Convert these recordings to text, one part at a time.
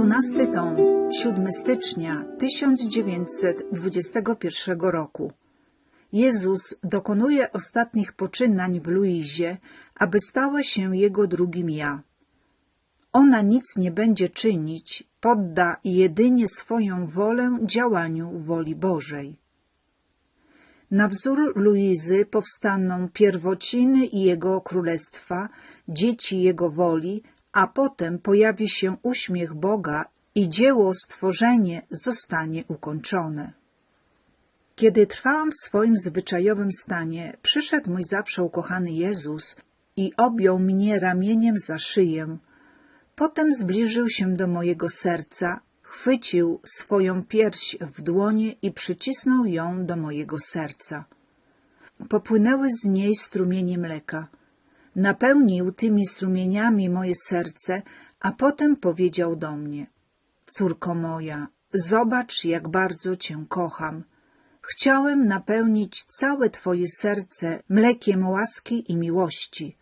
Dwunasty tom, 7 stycznia 1921 roku. Jezus dokonuje ostatnich poczynań w Luizie, aby stała się jego drugim ja. Ona nic nie będzie czynić, podda jedynie swoją wolę działaniu woli Bożej. Na wzór Luizy powstaną pierwociny i jego królestwa, dzieci jego woli, a potem pojawi się uśmiech Boga i dzieło stworzenie zostanie ukończone. Kiedy trwałam w swoim zwyczajowym stanie, przyszedł mój zawsze ukochany Jezus i objął mnie ramieniem za szyję. Potem zbliżył się do mojego serca, chwycił swoją pierś w dłonie i przycisnął ją do mojego serca. Popłynęły z niej strumienie mleka. Napełnił tymi strumieniami moje serce, a potem powiedział do mnie — Córko moja, zobacz, jak bardzo cię kocham. Chciałem napełnić całe twoje serce mlekiem łaski i miłości.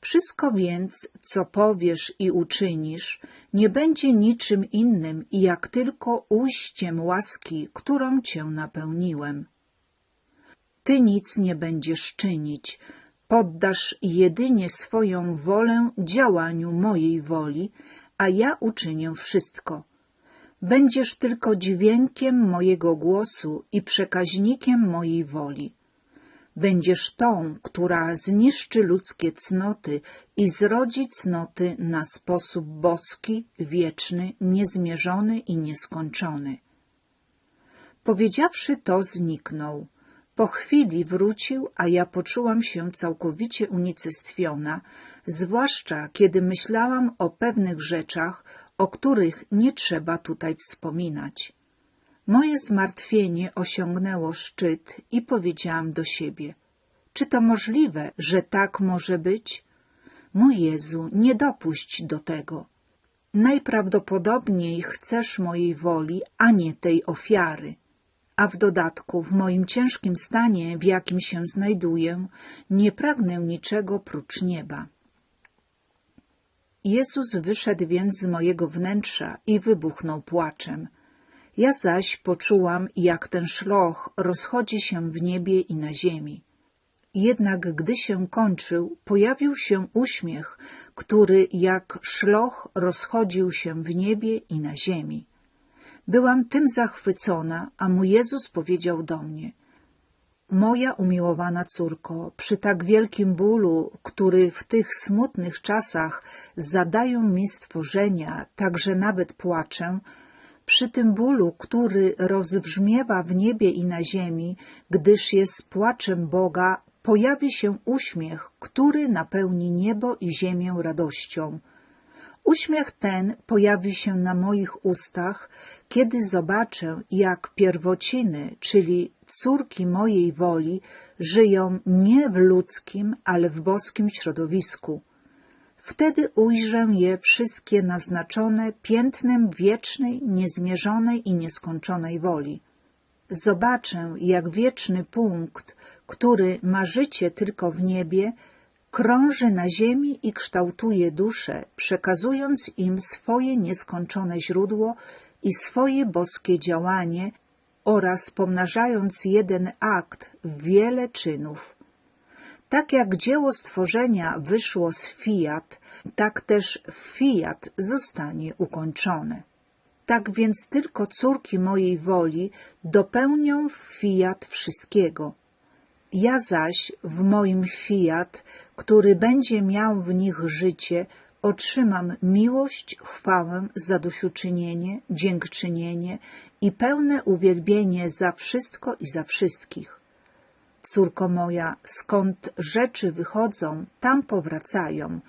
Wszystko więc, co powiesz i uczynisz, nie będzie niczym innym, jak tylko ujściem łaski, którą cię napełniłem. Ty nic nie będziesz czynić, poddasz jedynie swoją wolę działaniu mojej woli, a ja uczynię wszystko. Będziesz tylko dźwiękiem mojego głosu i przekaźnikiem mojej woli. Będziesz tą, która zniszczy ludzkie cnoty i zrodzi cnoty na sposób boski, wieczny, niezmierzony i nieskończony. Powiedziawszy to, zniknął. Po chwili wrócił, a ja poczułam się całkowicie unicestwiona, zwłaszcza kiedy myślałam o pewnych rzeczach, o których nie trzeba tutaj wspominać. Moje zmartwienie osiągnęło szczyt i powiedziałam do siebie — czy to możliwe, że tak może być? Mój Jezu, nie dopuść do tego. Najprawdopodobniej chcesz mojej woli, a nie tej ofiary. A w dodatku, w moim ciężkim stanie, w jakim się znajduję, nie pragnę niczego prócz nieba. Jezus wyszedł więc z mojego wnętrza i wybuchnął płaczem. Ja zaś poczułam, jak ten szloch rozchodzi się w niebie i na ziemi. Jednak gdy się kończył, pojawił się uśmiech, który jak szloch rozchodził się w niebie i na ziemi. Byłam tym zachwycona, a mój Jezus powiedział do mnie — Moja umiłowana córko, przy tak wielkim bólu, który w tych smutnych czasach zadają mi stworzenia, tak że nawet płaczę, przy tym bólu, który rozbrzmiewa w niebie i na ziemi, gdyż jest płaczem Boga, pojawi się uśmiech, który napełni niebo i ziemię radością. Uśmiech ten pojawi się na moich ustach, kiedy zobaczę, jak pierwociny, czyli córki mojej woli, żyją nie w ludzkim, ale w boskim środowisku. Wtedy ujrzę je wszystkie naznaczone piętnem wiecznej, niezmierzonej i nieskończonej woli. Zobaczę, jak wieczny punkt, który ma życie tylko w niebie, krąży na ziemi i kształtuje duszę, przekazując im swoje nieskończone źródło i swoje boskie działanie oraz pomnażając jeden akt w wiele czynów. Tak jak dzieło stworzenia wyszło z fiat, tak też fiat zostanie ukończone. Tak więc tylko córki mojej woli dopełnią fiat wszystkiego. Ja zaś w moim fiat, który będzie miał w nich życie, otrzymam miłość, chwałę, zadośćuczynienie, dziękczynienie i pełne uwielbienie za wszystko i za wszystkich. Córko moja, skąd rzeczy wychodzą, tam powracają.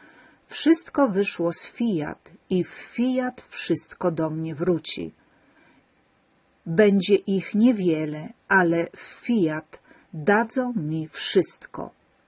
Wszystko wyszło z fiat i w fiat wszystko do mnie wróci. Będzie ich niewiele, ale w fiat dadzą mi wszystko.